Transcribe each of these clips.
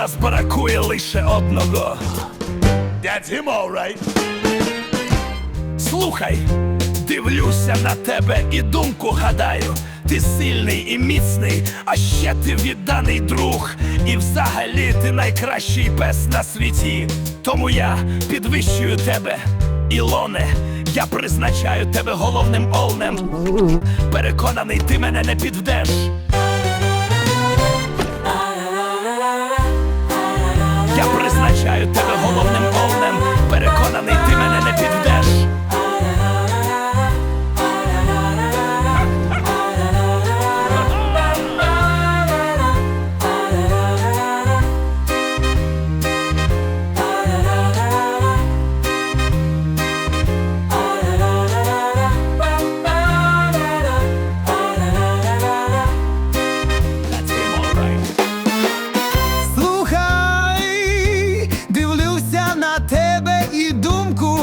вас бракує лише одного. That's him, all right. Слухай, дивлюся на тебе і думку гадаю. Ти сильний і міцний, а ще ти відданий друг. І взагалі ти найкращий пес на світі. Тому я підвищую тебе, Ілоне. Я призначаю тебе головним олнем. Переконаний, ти мене не підведеш.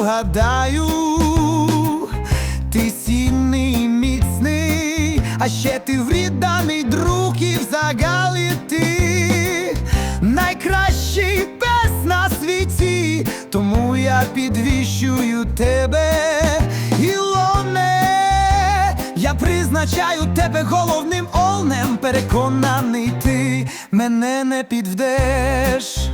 Гадаю. Ти сильний міцний, а ще ти вріданий друг і взагалі ти найкращий пес на світі, тому я підвищую тебе, Ілоне. Я призначаю тебе головним олнем, переконаний ти мене не підведеш.